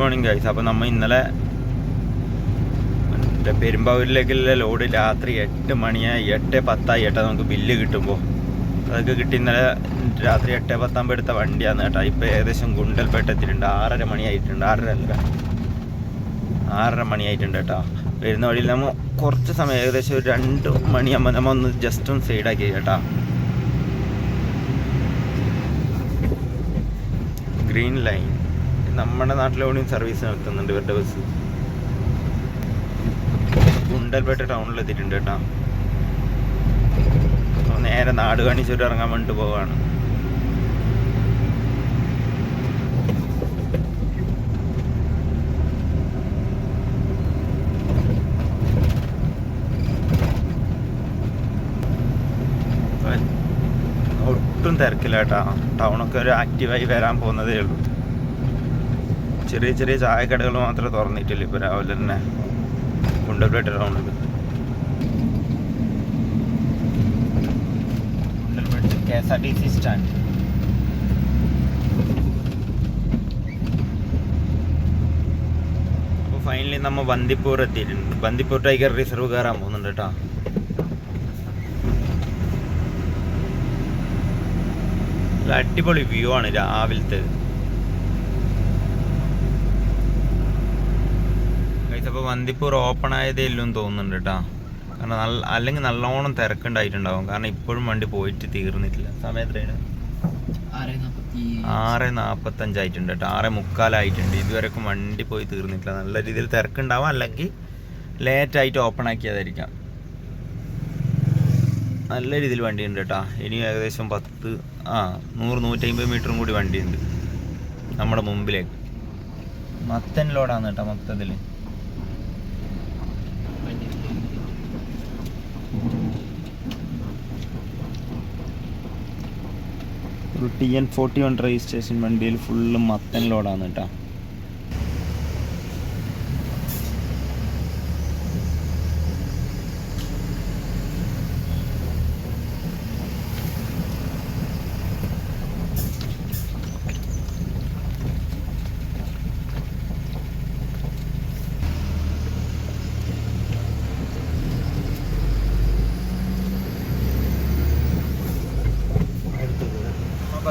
Morning guys അപ്പോൾ നമ്മൾ ഇന്നലെ മറ്റേ പെരുമ്പാവൂരിലേക്കുള്ള ലോഡ് രാത്രി എട്ട് മണിയായി. എട്ട് പത്തായി ഏട്ടാ. നമുക്ക് ബില്ല് കിട്ടുമ്പോൾ അതൊക്കെ കിട്ടി ഇന്നലെ രാത്രി എട്ട് പത്താകുമ്പോൾ എടുത്ത വണ്ടിയാണ് കേട്ടോ. ഇപ്പോൾ ഏകദേശം ഗുണ്ടൽപേട്ട എത്തിയിട്ടുണ്ട് ആറര മണിയായിട്ടുണ്ട്. ആറര അല്ല. ആറര മണിയായിട്ടുണ്ട് കേട്ടോ. വരുന്ന വഴിയിൽ നമ്മൾ കുറച്ച് സമയം ഏകദേശം ഒരു രണ്ട് മണിയാകുമ്പോൾ നമ്മൾ ഒന്ന് ജസ്റ്റ് ഒന്ന് സൈഡാക്കി കേട്ടോ. ഗ്രീൻ ലൈൻ നമ്മുടെ നാട്ടിലൂടെയും സർവീസ് നടത്തുന്നുണ്ട് ഇവരുടെ ബസ് ഗുണ്ടൽപേട്ട ടൗണിൽ എത്തിയിട്ടുണ്ട് കേട്ടോ. നേരെ നാട് കാണിച്ചിട്ട് ഇറങ്ങാൻ വേണ്ടിട്ട് പോവാണ്. ഒട്ടും തിരക്കില്ല കേട്ടോ. ടൗണൊക്കെ ഒരു ആക്റ്റീവായി വരാൻ പോകുന്നതേ ഉള്ളൂ. ചെറിയ ചെറിയ ചായക്കടകൾ മാത്രമേ തുറന്നിട്ടില്ല. ഇപ്പോൾ രാവിലെ തന്നെ കുണ്ടൽപേട്ട ടൗണിൽ Gundlupet K S R T C stand അപ്പോൾ ഫൈനലി നമ്മൾ ബന്ദിപ്പൂർ എത്തിയിട്ടുണ്ട്. ബന്ദിപ്പൂർ ടൈഗർ റിസർവ് കയറാൻ പോകുന്നുണ്ട് കേട്ടോ. അടിപൊളി വ്യൂ ആണ് രാവിലത്തെ. അപ്പോൾ വന്തിപ്പൂർ ഓപ്പൺ ആയതേ ഇല്ലെന്ന് തോന്നുന്നുണ്ട് കേട്ടോ കാരണം നല്ല അല്ലെങ്കിൽ നല്ലോണം തിരക്കുണ്ടായിട്ടുണ്ടാവും. കാരണം ഇപ്പോഴും വണ്ടി പോയിട്ട് തീർന്നിട്ടില്ല. സമയം എത്രയാണ്? ആറ് നാൽപ്പത്തഞ്ചായിട്ടുണ്ട് കേട്ടോ ആറ് മുക്കാലായിട്ടുണ്ട്. ഇതുവരെക്കും വണ്ടി പോയി തീർന്നിട്ടില്ല. നല്ല രീതിയിൽ തിരക്കുണ്ടാവും. അല്ലെങ്കിൽ ലേറ്റായിട്ട് ഓപ്പൺ ആക്കിയതായിരിക്കാം. നല്ല രീതിയിൽ വണ്ടിയുണ്ട് കേട്ടോ ഇനി ഏകദേശം പത്ത് ആ നൂറ് നൂറ്റമ്പത് മീറ്ററും കൂടി വണ്ടിയുണ്ട്. നമ്മുടെ മുമ്പിലേക്ക്. മത്തൻ ലോഡാണ് കേട്ടോ മൊത്തത്തിൽ ഒരു T N forty one registration വണ്ടിയിൽ ഫുള്ള് മത്തൻ ലോഡാണ് കേട്ടോ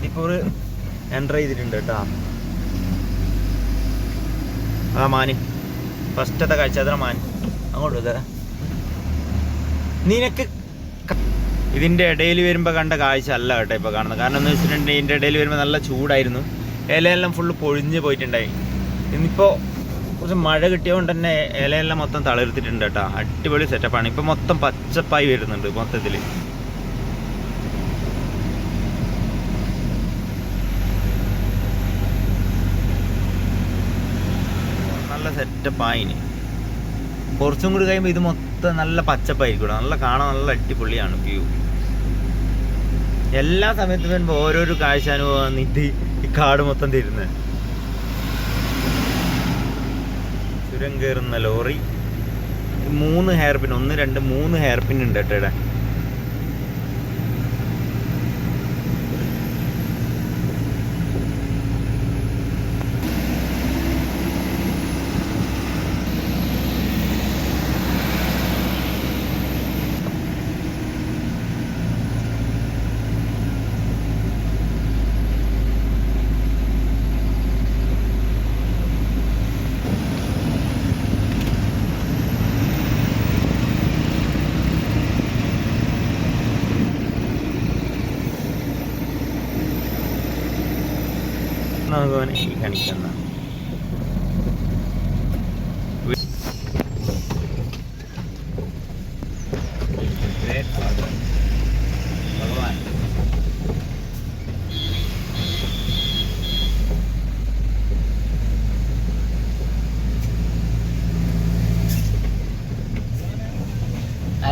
ബന്ദിപ്പൂർ എന്റർ ചെയ്തിട്ടുണ്ട് കേട്ടോ. ആ മാന്. ഫസ്റ്റത്തെ കാഴ്ച അത്ര മാൻ അങ്ങോട്ട് ഇതാ നിനക്ക് ഇതിന്റെ ഇടയിൽ വരുമ്പോൾ കണ്ട കാഴ്ച അല്ല കേട്ടോ ഇപ്പോൾ കാണുന്നത്. കാരണം എന്ന് വെച്ചിട്ടുണ്ടെങ്കിൽ ഇതിന്റെ ഇടയിൽ വരുമ്പോൾ നല്ല ചൂടായിരുന്നു. ഇലയെല്ലാം ഫുള്ള് പൊഴിഞ്ഞ് പോയിട്ടുണ്ടായി. ഇന്നിപ്പോൾ കുറച്ച് മഴ കിട്ടിയതുകൊണ്ട് തന്നെ ഇലയെല്ലാം മൊത്തം തളിർത്തിട്ടുണ്ട് കേട്ടോ. അടിപൊളി സെറ്റപ്പാണ് ഇപ്പോൾ മൊത്തം പച്ചപ്പായി വരുന്നുണ്ട് മൊത്തത്തിൽ നല്ല സെറ്റപ്പായിന്. കുറച്ചും കൂടി കഴിയുമ്പോൾ ഇത് മൊത്തം നല്ല പച്ചപ്പായിരിക്കും നല്ല കാണാൻ നല്ല അടിപൊളിയാണ് വ്യൂ എല്ലാ സമയത്തും വരുമ്പോൾ ഓരോരോ കാഴ്ചാനുഭവം നിധി ഈ കാട് മൊത്തം തരുന്നത് ചുരം കയറുന്ന ലോറി. മൂന്ന് ഹെയർ പിൻ ഒന്ന് രണ്ട് മൂന്ന് ഹെയർ പിൻ ഉണ്ട് കേട്ടോ ഇവിടെ നമുക്ക് അവനെ ഈ കാണിക്കുന്ന ഭഗവാൻ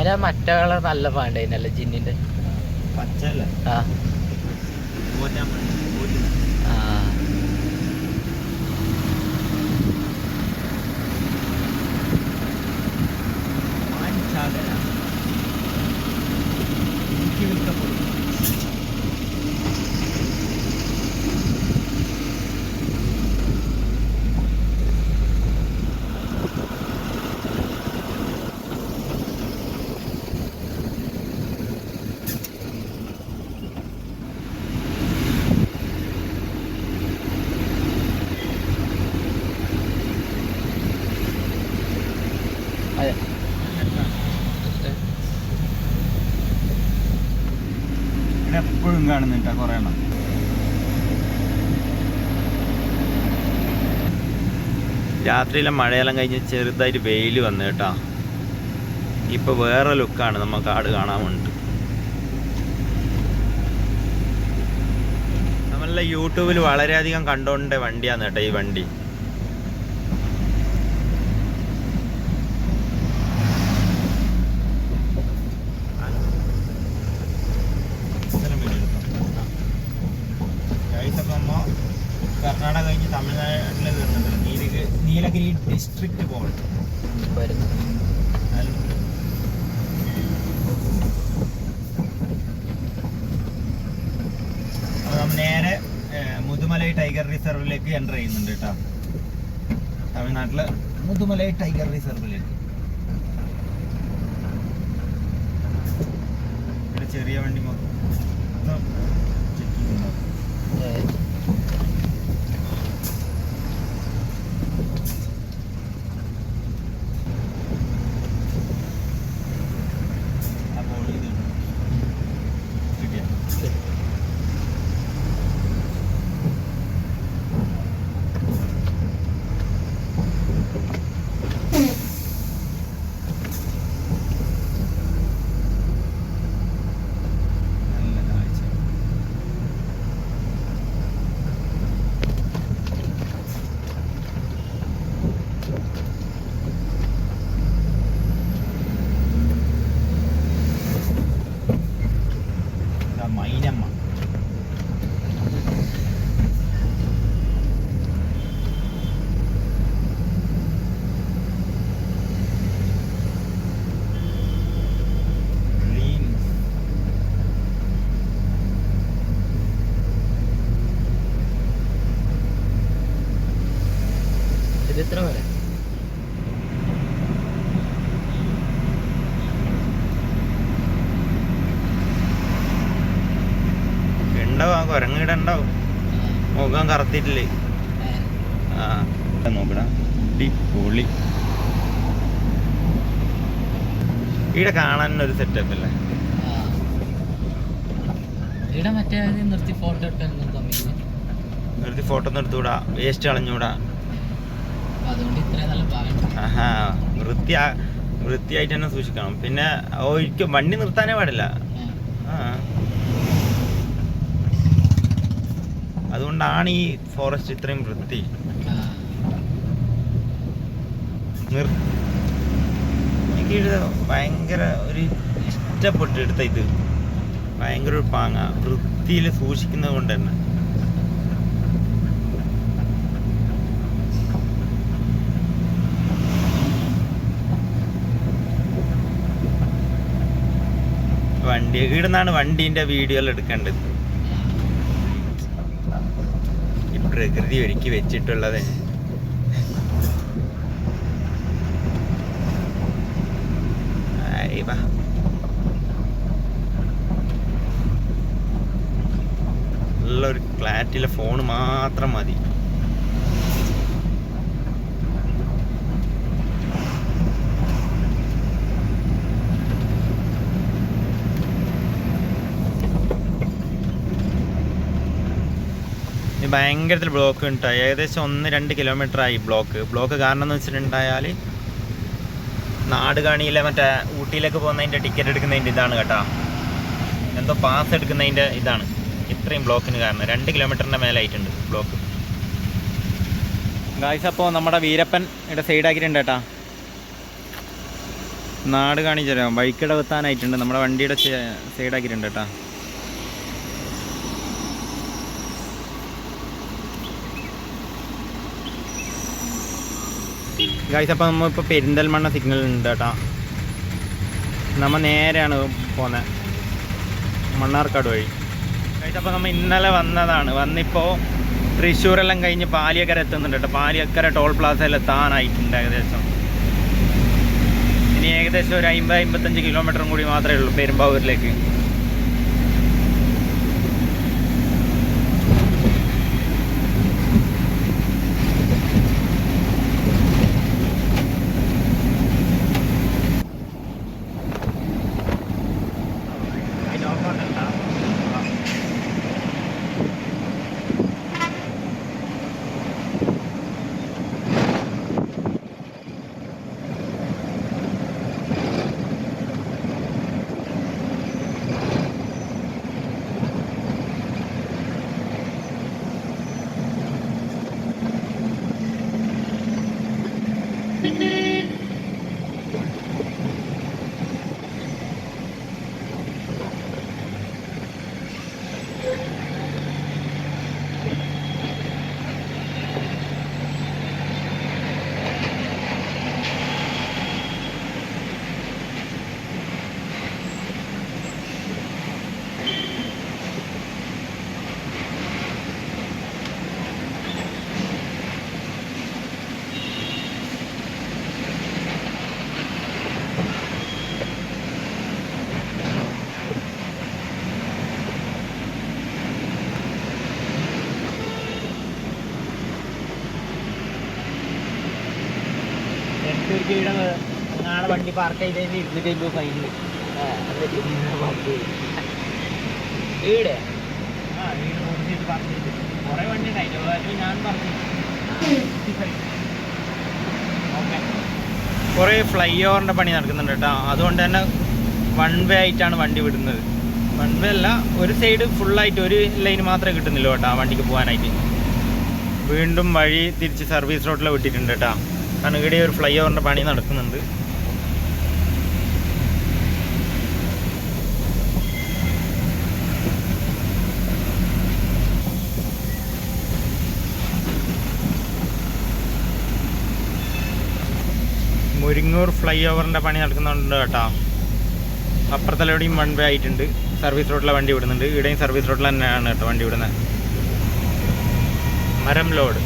അതിനാ മറ്റേ കളർ നല്ല പാണ്ടേനല്ലേ ജിന്നിന്റെ? പച്ചല്ലേ ആ. അതെ. ഇവിടെ എപ്പോഴും കാണുന്നുണ്ട് കുറേ എണ്ണം. രാത്രിയിലെ മഴയെല്ലാം കഴിഞ്ഞ് ചെറുതായിട്ട് വെയിൽ വന്നു കേട്ടാ. ഇപ്പൊ വേറെ ലുക്കാണ് നമ്മൾ കാട് കാണാൻ വേണ്ടി നമ്മളെ യൂട്യൂബിൽ വളരെയധികം കണ്ടുകൊണ്ട വണ്ടിയാണ് കേട്ടോ ഈ വണ്ടി കർണാടക കഴിഞ്ഞ് തമിഴ്നാട്ടിൽ വരുന്നുണ്ട് നീലഗിരി ഡിസ്ട്രിക്ട് ബോർഡ് വരുന്നു നേരെ മുതുമലൈ ടൈഗർ റിസർവിലേക്ക് എന്റർ ചെയ്യുന്നുണ്ട് കേട്ടോ. തമിഴ്നാട്ടിലെ മുതുമലൈ ടൈഗർ റിസർവിലേക്ക് ചെറിയ വണ്ടി മൊത്തം ചെക്കിംഗ് ഉണ്ടാവും അപ്പോൾ ഇത് കിട്ടിയ നല്ല കാഴ്ച ഇതാ മൈനമ്മ Dreams. ഇത് എത്ര വരെ? ഉണ്ടാവും ആ കുരങ്ങീടെ ഉണ്ടാവും മുഖം കറുത്തിട്ടില്ലേ? ആ. പൊളി ഇവിടെ കാണാൻ ഒരു സെറ്റപ്പ് അല്ലേ ഇവിടെ മറ്റേ നിർത്തി ഫോട്ടോ നിർത്തി ഫോട്ടോ എടുത്തുകൂടാ. വേസ്റ്റ് കളഞ്ഞൂടാ വൃത്തിയായിട്ട് തന്നെ സൂക്ഷിക്കണം. പിന്നെ ഒരിക്കലും വണ്ടി നിർത്താനേ പാടില്ല. അതുകൊണ്ടാണ് ഈ ഫോറസ്റ്റ് ഇത്രയും വൃത്തി. എനിക്ക് ഭയങ്കര ഒരു ഇഷ്ടപ്പെട്ടെടുത്ത ഇത്. ഭയങ്കര ഒരു പാങ്ങ. വൃത്തിയിൽ സൂക്ഷിക്കുന്നത് കൊണ്ട് തന്നെ. വണ്ടി ഇവിടുന്നാണ് വണ്ടീന്റെ വീഡിയോ എല്ലാം എടുക്കേണ്ടത്. ഈ പ്രകൃതി ഒരുക്കി വെച്ചിട്ടുള്ളത്. ആയി ക്ലാറ്റിലെ നല്ലൊരു ക്ലാരിറ്റിയിലെ ഫോൺ മാത്രം മതി. ഭയങ്കരത്തിൽ ബ്ലോക്ക് ഉണ്ടായി ഏകദേശം ഒന്ന് രണ്ട് കിലോമീറ്റർ ആയി ബ്ലോക്ക് ബ്ലോക്ക് കാരണം എന്ന് വെച്ചിട്ടുണ്ടായാൽ നാടുകാണിയിലെ മറ്റേ ഊട്ടിയിലേക്ക് പോകുന്നതിന്റെ ടിക്കറ്റ് എടുക്കുന്നതിന്റെ ഇതാണ് കേട്ടോ. എന്തോ പാസ് എടുക്കുന്നതിന്റെ ഇതാണ്. ഇത്രയും ബ്ലോക്കിന് കാരണം. രണ്ട് കിലോമീറ്ററിന്റെ മേലായിട്ടുണ്ട് ബ്ലോക്ക് ഗായ്സ് അപ്പോൾ നമ്മുടെ വീരപ്പൻ ഇവിടെ സൈഡാക്കിയിട്ടുണ്ട് കേട്ടാ. നാട് കാണിച്ചു തരാം വഴിക്കിടവെത്താനായിട്ടുണ്ട് നമ്മുടെ വണ്ടിയുടെ സൈഡാക്കിയിട്ടുണ്ട് കേട്ടാ. ഗായ്സ് അപ്പോൾ നമ്മളിപ്പോൾ പെരിന്തൽമണ്ണ സിഗ്നൽ ഉണ്ട് കേട്ടോ. നമ്മൾ നേരെയാണ് പോകുന്നത് മണ്ണാർക്കാട് വഴി. ഗായ്സ് അപ്പോൾ നമ്മൾ ഇന്നലെ വന്നതാണ്. വന്നിപ്പോൾ തൃശ്ശൂരെല്ലാം കഴിഞ്ഞ് പാലിയക്കര എത്തുന്നുണ്ട് കേട്ടോ. പാലിയക്കര ടോൾ പ്ലാസയിൽ എത്താനായിട്ടുണ്ട് ഏകദേശം. ഇനി ഏകദേശം ഒരു അമ്പത് അമ്പത്തഞ്ച് കിലോമീറ്ററും കൂടി മാത്രമേ ഉള്ളൂ പെരുമ്പാവൂരിലേക്ക്. നാളെ വണ്ടി പാർക്ക് ചെയ്തതിന് ഇരുന്നൂറ്റി അമ്പത് ഫൈൻ ഈടെ ആ ഈടെ ഓടിച്ചിട്ട് പാർക്ക് ചെയ്ത്. കുറേ വണ്ടി ഉണ്ടായിട്ടോ ഞാൻ പറഞ്ഞു. ഓക്കെ കുറേ ഫ്ലൈ ഓവറിന്റെ പണി നടക്കുന്നുണ്ട് കേട്ടോ. അതുകൊണ്ട് തന്നെ വൺ വേ ആയിട്ടാണ് വണ്ടി വിടുന്നത്. വൺ വേ അല്ല ഒരു സൈഡ് ഫുള്ളായിട്ട് ഒരു ലൈൻ മാത്രമേ കിട്ടുന്നില്ല കേട്ടോ ആ വണ്ടിക്ക് പോകാനായിട്ട്. വീണ്ടും വഴി തിരിച്ച് സർവീസ് റോഡിൽ വിട്ടിട്ടുണ്ട് കേട്ടോ. കാരണം ഇവിടെ ഒരു ഫ്ലൈ ഓവറിന്റെ പണി നടക്കുന്നുണ്ട്. മുരിങ്ങൂർ ഫ്ലൈ ഓവറിന്റെ പണി നടക്കുന്നുണ്ട് കേട്ടോ. അപ്പുറത്തലവിടെയും വൺ വേ ആയിട്ടുണ്ട്. സർവീസ് റോഡിലെ വണ്ടി വിടുന്നുണ്ട്. ഇവിടെയും സർവീസ് റോഡിൽ തന്നെയാണ് കേട്ടോ വണ്ടി വിടുന്നത്. മരം ലോഡ്.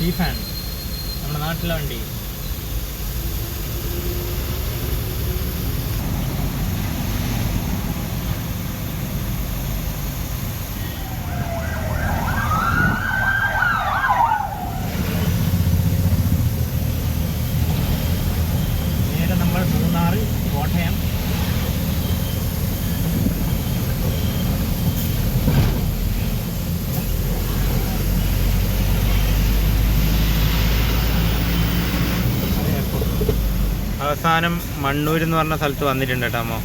സ്റ്റീഫാൻ നമ്മുടെ നാട്ടിലെ വണ്ടി നേരെ നമ്മൾ മൂന്നാർ കോട്ടയം അവസാനം മണ്ണൂർ എന്ന് പറഞ്ഞ സ്ഥലത്ത് വന്നിട്ടുണ്ട് കേട്ടോ അമ്മോ.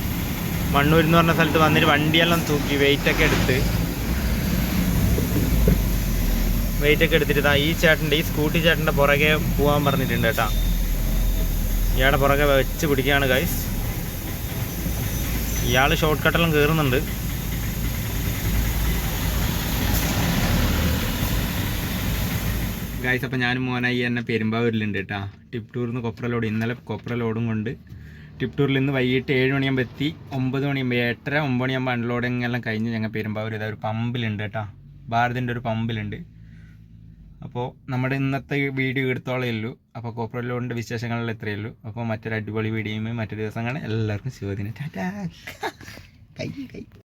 മണ്ണൂർ എന്ന് പറഞ്ഞ സ്ഥലത്ത് വന്നിട്ട് വണ്ടിയെല്ലാം തൂക്കി വെയിറ്റ് ഒക്കെ എടുത്ത് വെയിറ്റ് ഒക്കെ എടുത്തിട്ട് ഈ ചേട്ടന്റെ ഈ സ്കൂട്ടി ചേട്ടന്റെ പുറകെ പോകാൻ പറഞ്ഞിട്ടുണ്ട് കേട്ടോ. ഇയാളുടെ പുറകെ വെച്ച് പിടിക്കുകയാണ് ഗൈസ് ഇയാൾ ഷോർട്ട് കട്ടെല്ലാം കയറുന്നുണ്ട് ഗൈസ് അപ്പം ഞാനും മോനായി എന്നെ പെരുമ്പാവൂരിലുണ്ട് കേട്ടോ. ടൂറിൽ നിന്ന് കൊപ്ര ലോഡ്. ഇന്നലെ കൊപ്ര ലോഡും കൊണ്ട് ടൂറിൽ നിന്ന് വൈകിട്ട് ഏഴ് മണിയാകുമ്പോൾ എത്തി. ഒമ്പത് മണിയാകുമ്പോൾ എട്ടര ഒമ്പത് മണിയാകുമ്പോൾ അൺലോഡിങ് എല്ലാം കഴിഞ്ഞ് ഞങ്ങൾ പെരുമ്പാവൂർ ഇതാ ഒരു പമ്പിലുണ്ട് കേട്ടോ. ഭാരതിന്റെ ഒരു പമ്പിലുണ്ട്. അപ്പോൾ നമ്മുടെ ഇന്നത്തെ വീഡിയോ എടുത്തോളേ ഉള്ളൂ. അപ്പോൾ കോപ്പർ ലോണിന്റെ വിശേഷങ്ങളിൽ ഇത്രയേ ഉള്ളൂ. അപ്പോൾ മറ്റൊരു അടിപൊളി വീഡിയോയുമായി മറ്റൊരു ദിവസം കാണാം. എല്ലാവർക്കും ശുഭദിനം. ടാറ്റാ. കൈ കൈ.